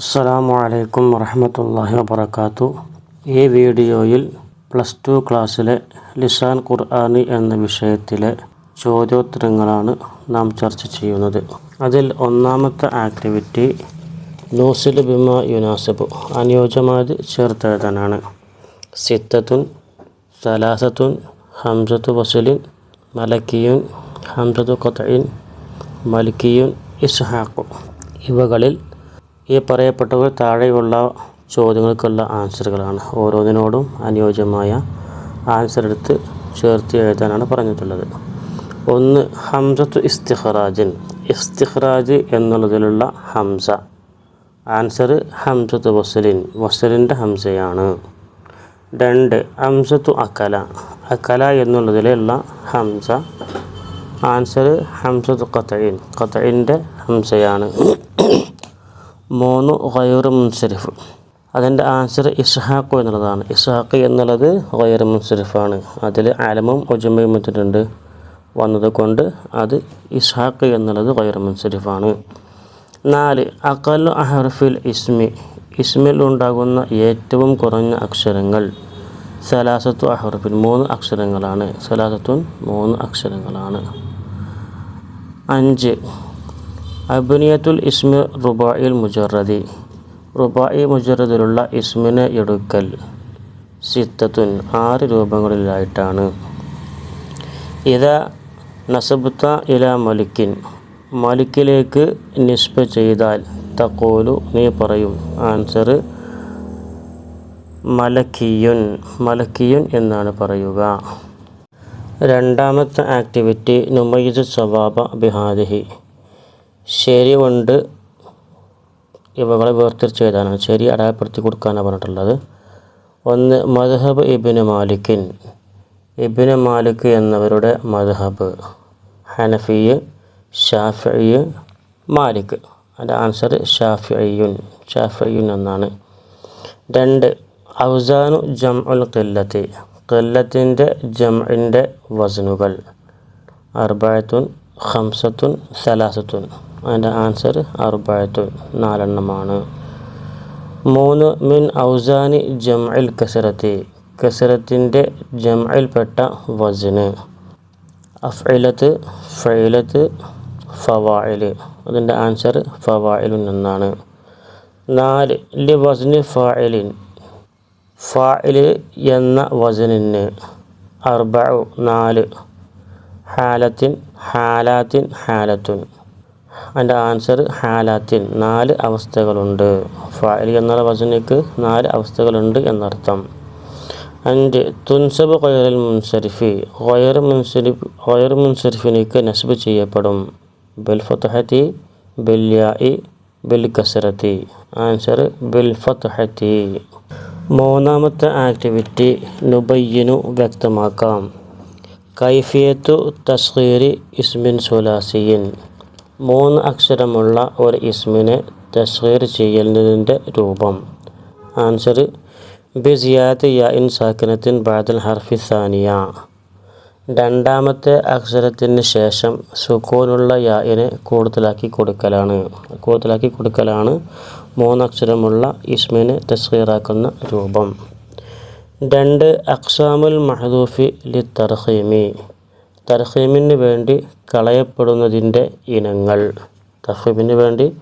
അസ്സലാമു അലൈക്കും വറഹമത്തല്ലാഹി വബർക്കാത്തു ഈ വീഡിയോയിൽ പ്ലസ് ടു ക്ലാസ്സിലെ ലിസാൻ ഖുർആനി എന്ന വിഷയത്തിലെ ചോദ്യോത്തരങ്ങളാണ് നാം ചർച്ച ചെയ്യുന്നത്. അതിൽ ഒന്നാമത്തെ ആക്ടിവിറ്റി നൂസിൽ ബിമ യുനാസബു അനുയോജ്യമായത് ചേർത്തെഴുതാനാണ്. സിത്തത്തുൻ സലാസത്തുൻ ഹംസത്തു വസലിൻ മലക്കിയുൻ ഹംസത്തു ഖത്തഇൻ മലിക്കിയുൻ ഇസ്ഹാഖു. ഇവകളിൽ ഈ പറയപ്പെട്ടവർ താഴെയുള്ള ചോദ്യങ്ങൾക്കുള്ള ആൻസറുകളാണ്. ഓരോന്നിനോടും അനുയോജ്യമായ ആൻസർ എടുത്ത് ചേർത്ത് എഴുതാനാണ് പറഞ്ഞിട്ടുള്ളത്. ഒന്ന് ഹംസത്തു ഇസ്തിഖറാജിൻ. ഇസ്തിഖറാജ് എന്നുള്ളതിലുള്ള ഹംസ. ആൻസർ ഹംസത്തു വസലിൻ. വസലിന്റെ ഹംസയാണ്. രണ്ട് ഹംസത്തു അക്കല അക്കല എന്നുള്ളതിലുള്ള ഹംസ. ആൻസർ ഹംസത്തു ഖത്തയിൻ. ഖത്തയിന്റെ ഹംസയാണ്. മൂന്ന് ഗൈർ മുൻസരിഫ്. അതിന്റെ ആൻസർ ഇസ്ഹാഖു എന്നുള്ളതാണ്. ഇസ്ഹാഖ് എന്നുള്ളത് ഗൈർ മുൻസരിഫാണ്. അതിൽ അലമും വെച്ചിട്ടുണ്ട്. വന്നത് വന്നതുകൊണ്ട് അത് ഇസ്ഹാഖ് എന്നുള്ളത് ഗൈർ മുൻസരിഫാണ്. നാല് അഖലു അഹർഫിൽ ഇസ്മി. ഇസ്മിൽ ഉണ്ടാകുന്ന ഏറ്റവും കുറഞ്ഞ അക്ഷരങ്ങൾ സലാസത്തു അഹർഫിൽ മൂന്ന് അക്ഷരങ്ങളാണ്. സലാസത്തുൻ മൂന്ന് അക്ഷരങ്ങളാണ്. അഞ്ച് അബിനിയത്തുൽ ഇസ്മി റുബായിൽ മുജറദി. റുബായി മുജറദിലുള്ള ഇസ്മിനെ എടുക്കൽ സിത്തത്തുൻ ആറ് രൂപങ്ങളിലായിട്ടാണ്. ഇത നസബുത്ത ഇല മലിക്കിൻ. മലിക്കിലേക്ക് നിസ്ബ ചെയ്താൽ തക്കോലു നീ പറയും. ആൻസർ മലക്കിയുൻ. മലക്കിയുൻ എന്നാണ് പറയുക. രണ്ടാമത്തെ ആക്ടിവിറ്റി നുമയിസ് സവാബ ബിഹാദിഹി. ശരി കൊണ്ട് ഇവകളെ വേർതിരിച്ച് എഴുതാനാണ്. ശരി അടയാളപ്പെടുത്തി കൊടുക്കാനാണ് പറഞ്ഞിട്ടുള്ളത്. ഒന്ന് മദ്ഹബ് ഇബിന് മാലിക്കിൻ. ഇബിന് മാലിക് എന്നവരുടെ മദ്ഹബ്. ഹനഫിയ് ഷാഫി മാലിക്. അതിന്റെ ആൻസർ ഷാഫിയുൻ. ഷാഫിയുൻ എന്നാണ്. രണ്ട് ഔസാനു ജം ഉൽ ഖില്ലത്തി. ഖില്ലത്തിന്റെ ജംഇന്റെ വസനുകൾ. അർബായത്തുൻ ഹംസത്തുൻ സലാസത്തുൻ. അതിന്റെ ആൻസർ അർബായത്തുൻ നാലെണ്ണമാണ്. മൂന്ന് മിൻ ഔസാനി ജംഇൽ കസറത്തി. കസറത്തിന്റെ ജംഇൽപ്പെട്ട വസന്. അഫ്ഇലത്ത് ഫൈലത്ത് ഫവായിൽ. അതിന്റെ ആൻസർ ഫവായിലിൻ എന്നാണ് നാല് ലി വസന് ഫായിലിൻ ഫായിൽ എന്ന വസനിന് അർബഉ നാല്. ഹാലത്തിൻ ഹാലാത്തിൻ ഹാലത്തുൻ. അതിന്റെ ആൻസർ ഹാലാത്തിൻ നാല് അവസ്ഥകളുണ്ട്. ഫായിൽ എന്നുള്ള വചനക്ക് നാല് അവസ്ഥകളുണ്ട് എന്നർത്ഥം. അഞ്ച് തുൻസബ് ഖയറുൽ മുൻസരിഫി ഖയർ മുൻസരിഫ് ഖയർ മുൻസരിഫിനേക്ക് നസ്ബ് ചെയ്യപ്പെടും. ബിൽ ഫത്തഹത്തി ബിൽ യാഇ ബിൽ കസറത്തി ആൻസർ ബിൽ ഫത്തഹത്തി മൂന്നാമത്തെ ആക്ടിവിറ്റി നുബയ്യനു വ്യക്തമാക്കാം. കൈഫിയത്തു തസ്ഖീരി ഇസ്മിൻ സുലാസിയിൻ. മൂന്ന് അക്ഷരമുള്ള ഒരു ഇസ്മിനെ തസ്ഖീർ ചെയ്യുന്നതിന്റെ രൂപം. ആൻസർ ബിസിയാത്ത് യാ ഇൻ സാക്കിനത്തിൻ ബാദൽ ഹർഫി സാനിയ. രണ്ടാമത്തെ അക്ഷരത്തിന് ശേഷം സുക്കൂനുള്ള യാഇനെ കൂടുതലാക്കി കൊടുക്കലാണ്. കൂടുതലാക്കി കൊടുക്കലാണ് മൂന്നക്ഷരമുള്ള ഇസ്മിനെ തസ്ഖീറാക്കുന്ന രൂപം. രണ്ട് അക്സാമുൽ മഹദൂഫി ലി തർഹീമി തർഹീമിന് വേണ്ടി കളയപ്പെടുന്നതിന്റെ ഇനങ്ങൾ. തർഹീമിന് വേണ്ടി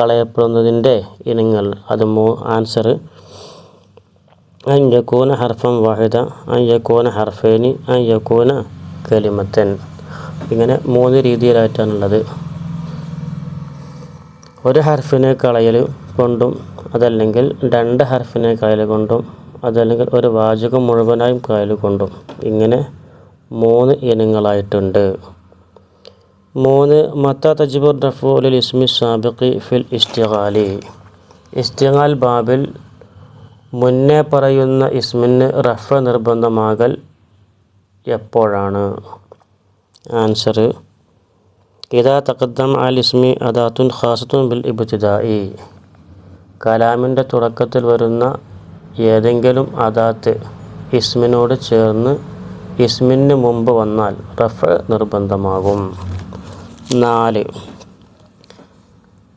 കളയപ്പെടുന്നതിന്റെ ഇനങ്ങൾ. അത് മൂ ആൻസർ. അൻ ഹർഫം വാഹിദ അൻ യക്കൂന ഹർഫേനി അൻ കലിമത്തൻ. ഇങ്ങനെ മൂന്ന് രീതിയിലായിട്ടാണുള്ളത്. ഒരു ഹർഫിനെ കളയൽ കൊണ്ടും അതല്ലെങ്കിൽ രണ്ട് ഹർഫിനെ കളയൽ കൊണ്ടും അതല്ലെങ്കിൽ ഒരു വാചകം മുഴുവനായും കളയൽ കൊണ്ടും ഇങ്ങനെ മൂന്ന് ഇനങ്ങളായിട്ടുണ്ട്. മൂന്ന് മത്ത തജിബുർ റഫൂലിൽ ഇസ്മി സാബിഖി ഫിൽ ഇസ്തിഖാലി. ഇസ്തിഖാൽ ബാബിൽ മുന്നേ പറയുന്ന ഇസ്മിന് റഫ നിർബന്ധമാകൽ എപ്പോഴാണ്? ആൻസർ ഇതാ തക്കദ്ദം അൽ ഇസ്മി അദാത്തുൻ ഖാസത്തുൻ ബിൽ ഇബ്തിദായി. കലാമിന്റെ തുടക്കത്തിൽ വരുന്ന ഏതെങ്കിലും അദാത്ത് ഇസ്മിനോട് ചേർന്ന് ഇസ്മിന് മുമ്പ് വന്നാൽ റഫ് നിർബന്ധമാകും. നാല്.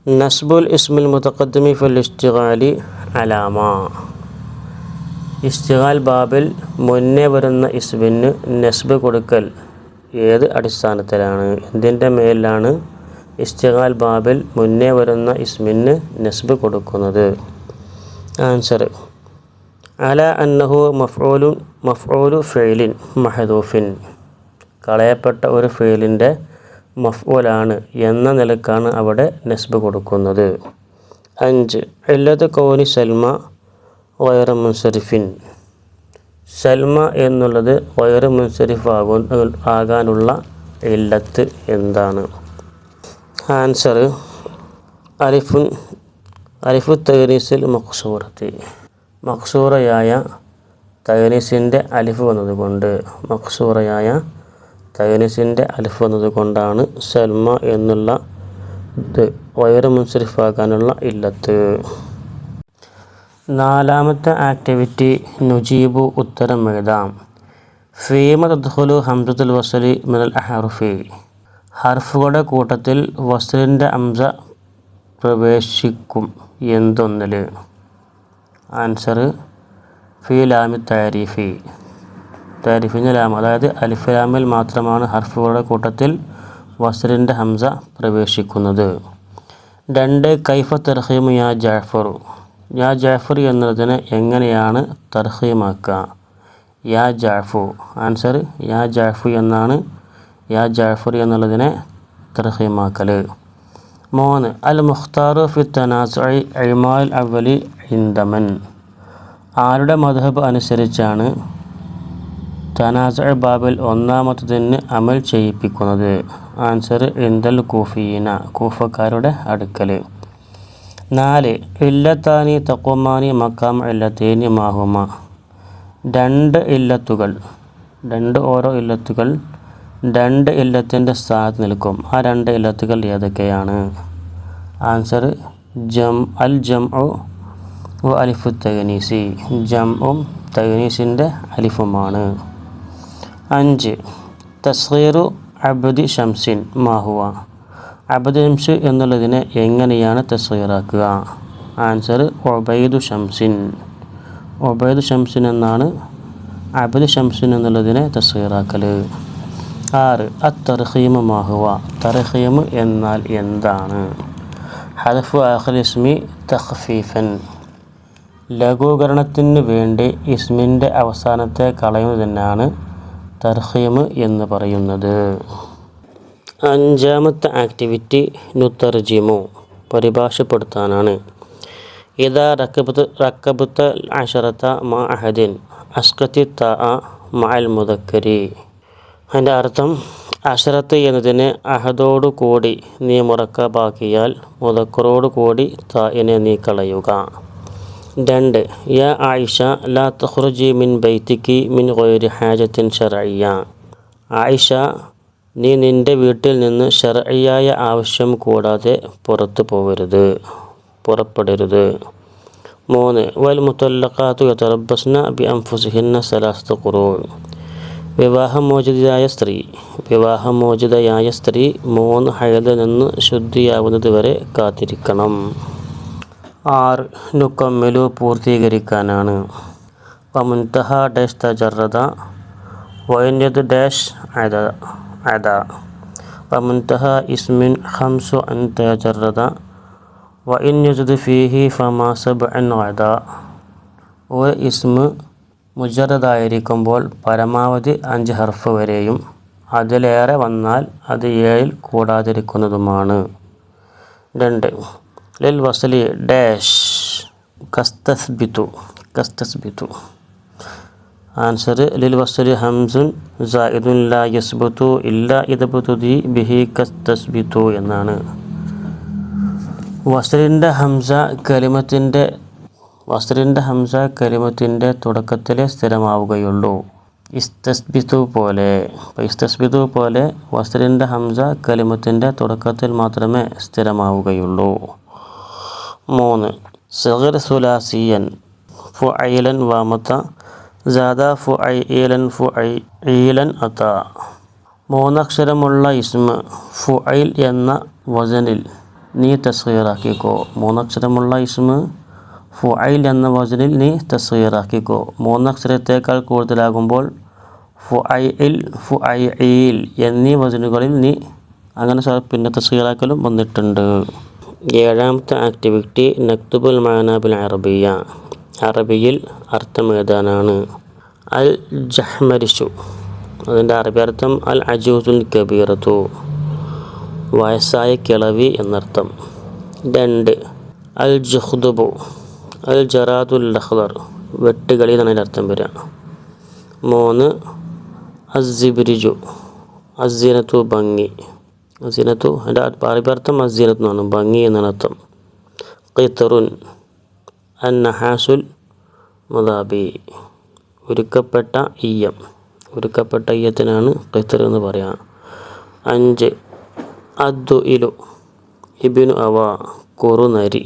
നസ്ബുൽ ഇസ്മിൽ മുതക്കദ്മി ഫുൽ ഇസ്തിഗാലി അലാമ. ഇസ്തിഗാൽ ബാബിൽ മുന്നേ വരുന്ന ഇസ്മിന് നസ്ബ് കൊടുക്കൽ ഏത് അടിസ്ഥാനത്തിലാണ്? എന്തിന്റെ മേലാണ് ഇസ്തിഗാൽ ബാബിൽ മുന്നേ വരുന്ന ഇസ്മിന് നസ്ബ് കൊടുക്കുന്നത്? ആൻസർ അല അന്നഹു മഫ്ഊലു മഫ്ഊലു ഫെയിലിൻ മഹദൂഫിൻ. കളയപ്പെട്ട ഒരു ഫെയിലിന്റെ മഫ്ഊലാണ് എന്ന നിലക്കാണ് അവിടെ നസ്ബ് കൊടുക്കുന്നത്. അഞ്ച് എല്ലത് കോനി സൽമ വയറ മുൻസരിഫിൻ. സൽമ എന്നുള്ളത് വയറ് മുൻസരിഫ് ആകു ആകാനുള്ള ഇല്ലത്ത് എന്താണ്? ആൻസർ അലിഫുൻ അലിഫു തൈനീസിൽ മക്സൂറത്തി മക്സൂറയായ തയനിസിന്റെ അലിഫ് വന്നതുകൊണ്ട് മക്സൂറയായ തയനിസിന്റെ അലിഫ് വന്നതുകൊണ്ടാണ് സൽമ എന്നുള്ള ഇത് വയറ് മുൻസരിഫാകാനുള്ള ഇല്ലത്ത്. നാലാമത്തെ ആക്ടിവിറ്റി നുജീബു ഉത്തരം എഴുതാം. ഫീമ തദ്ഖുലു ഹംസത്തുൽ വസലി മിനൽ അഹറുഫി. ഹർഫുകളുടെ കൂട്ടത്തിൽ വസലിന്റെ അംസ പ്രവേശിക്കും എന്തൊന്നിൽ ആൻസർ ഫി ലാമി താരിഫി താരിഫിന്റെ ലാം അതായത് അലിഫലാമിൽ മാത്രമാണ് ഹർഫുകളുടെ കൂട്ടത്തിൽ വസറിന്റെ ഹംസ പ്രവേശിക്കുന്നത്. രണ്ട് കൈഫ തർഹീമു യാ ജാഫറു യാ ജാഫർ എന്നതിന് എങ്ങനെയാണ് തർഹീമാക്കുക? യാ ജാഫു. ആൻസർ യാ ജാഫു എന്നാണ് യാ ജാഫർ എന്നുള്ളതിനെ തർഹീമാക്കൽ മൂന്ന് അൽ മുഖ്താറു ഫി ഇമാൽ അവലി ഹിന്ദമൻ ആരുടെ മധബ് അനുസരിച്ചാണ് തനാസ ബാബിൽ ഒന്നാമത്തതിന് അമൽ ചെയ്യിപ്പിക്കുന്നത്? ആൻസർ ഇന്ദൽ കൂഫീന കൂഫക്കാരുടെ അടുക്കൽ നാല് ഇല്ലത്താനി തക്കുമാനി മക്കാം ഇല്ലത്തേനി മാഹുമ. രണ്ട് ഇല്ലത്തുകൾ രണ്ട് ഓരോ ഇല്ലത്തുകൾ രണ്ട് ഇല്ലത്തിന്റെ സ്ഥാനത്ത് നിൽക്കും. ആ രണ്ട് ഇല്ലത്തുകൾ ഏതൊക്കെയാണ്? ആൻസർ ജം അൽ ജം ഒ അലിഫു തഗനീസി. ജം ഉം തഗനീസിന്റെ അലിഫുമാണ്. അഞ്ച് തസ്ഗീറു അബ്ദി ഷംസിൻ മാഹുവ അബ്ദ് ഷംസ് എന്നുള്ളതിനെ എങ്ങനെയാണ് തസ്ഗീറാക്കുക ആൻസർ ഒബൈദു ഷംസിൻ ഒബൈദു ഷംസിൻ എന്നാണ് അബ്ദ് ഷംസിൻ എന്നുള്ളതിനെ തസ്ഗീറാക്കൽ ആറ്. അത്തർഹീമ് മഹുവ തർഹീമ് എന്നാൽ എന്താണ്? ഹലഫു ആഖിൽ ഇസ്മി തഖ്ഫീഫൻ. ലഘൂകരണത്തിന് വേണ്ടി ഇസ്മിന്റെ അവസാനത്തെ കളയുന്നതിനാണ് തർഹീമ് എന്ന് പറയുന്നത്. അഞ്ചാമത്തെ ആക്ടിവിറ്റി നുത്തർജിമു. പരിഭാഷപ്പെടുത്താനാണ്. ഇതാ റക്കബത്ത് റക്കബത്ത അഷറത്ത മാ അഹദിൻ. അസ്കത്തി ത മഅൽ മുദക്കരി. അതിന്റെ അർത്ഥം അഷറത്ത് എന്നതിന് അഹദോടു കൂടി നീ മുറക്കബാക്കിയാൽ മുതക്കറോടു കൂടി തായിനെ നീ കളയുക. രണ്ട് യ ആയിഷ ലാ തഹ്റുജി മിൻ ബൈത്തിക്ക് മിൻ ഗൈരി ഹാജത്തിൻ ഷറയ്യ ആയിഷ നീ നിന്റെ വീട്ടിൽ നിന്ന് ഷറയ്യായ ആവശ്യം കൂടാതെ പുറത്തു പോകരുത്. പുറപ്പെടരുത്. മൂന്ന് വൽ മുത്തല്ലഖാത്തു യതറബസ്ന ബി അംഫുസിഹിന്ന സലാസ്തു ഖുറൂ വിവാഹമോചിതയായ സ്ത്രീ. വിവാഹമോചിതയായ സ്ത്രീ മൂന്ന് ഹൈദിൽ നിന്ന് ശുദ്ധിയാവുന്നത് വരെ കാത്തിരിക്കണം. ആറ്. നുക്കമ്മിലു പൂർത്തീകരിക്കാനാണ്. വമുൻതഹ ഡാഷ് തജറത വൈന്യത് ഡാഷ് അത അത വമുൻതഹ ഇസ്മിൻ ഹംസു അൻ തജറത വൈന്യത് ഫീഹി ഫമാ സബ്അൻ അത ഒരു ഇസ്മ് മുജറദായിരിക്കുമ്പോൾ പരമാവധി അഞ്ച് ഹർഫ് വരെയും അതിലേറെ വന്നാൽ അത് ഏഴിൽ കൂടാതിരിക്കുന്നതുമാണ്. രണ്ട്. ലിൽ വസലി ഡാഷ്. കസ്തസ്ബിത്തു കസ്തസ്ബിത്തു ആൻസർ ലിൽ വസലി ഹംസുൻ സായിദുൻ ലാ യസ്ബുത്തു ഇല്ല ഇതബുതുദി ബിഹി കസ്തസ്ബിത്തു എന്നാണ്. വസലിന്റെ ഹംസ കലിമത്തിന്റെ വസലിന്റെ ഹംസ കലിമത്തിന്റെ തുടക്കത്തിലെ സ്ഥിരമാവുകയുള്ളൂ. ഇസ്തസ്ബിതു പോലെ ഇസ്തസ്ബിതു പോലെ വസ്ത്രിന്റെ ഹംസ കലിമത്തിന്റെ തുടക്കത്തിൽ മാത്രമേ സ്ഥിരമാവുകയുള്ളൂ. മൂന്ന് സഗർ സുലാസിയൻ ഫു ഫുഐലൻ വാമത്ത ജാദ ഫുഐലൻ ഫുഐലൻ അത്ത മൂന്നക്ഷരമുള്ള ഇസ്മ ഫു ഐൽ എന്ന വസനിൽ നീ തസ്ഹീറാക്കിക്കോ മൂന്നക്ഷരമുള്ള ഇസ്മ ഫുഐൽ എന്ന വചനിൽ നീ തസ്വീറാക്കിക്കോ. മൂന്നക്ഷരത്തേക്കാൾ കൂടുതലാകുമ്പോൾ ഫുഐൽ ഫുഐൽ എന്നീ വചനുകളിൽ നീ അങ്ങനെ പിന്നെ തസ്വീറാക്കലും വന്നിട്ടുണ്ട്. ഏഴാമത്തെ ആക്ടിവിറ്റി നക്തുബുൽ മാനാബിൽ അറബിയ. അറബിയിൽ അർത്ഥം അൽ ജഹ്മരിഷു അതിന്റെ അറബി അർത്ഥം അൽ അജൂസുൽ കബീറത്തു. വയസ്സായ കിളവി എന്നർത്ഥം. രണ്ട് അൽ ജഹ്ദുബു. അൽ ജറാദുൽ അഖ്ദർ വെട്ടുകളി എന്നാണ് അതിന്റെ അർത്ഥം വരിക. മൂന്ന് അസിബിരിജു അസീനത്തു ഭംഗി. അസീനത്തു അതിന്റെ പാറിപ്പർത്ഥം അസീനത്തു എന്നാണ് ഭംഗി എന്നാണ് അർത്ഥം. ഖിത്തറുൻ അൻ നഹാസുൽ മുദാബി ഉരുക്കപ്പെട്ട ഈയം. ഉരുക്കപ്പെട്ട ഈയത്തിനാണ് ഖിത്തർ എന്ന് പറയാം അഞ്ച് അദ്ദു ഇലു ഇബിനു അവ കുറുനരി.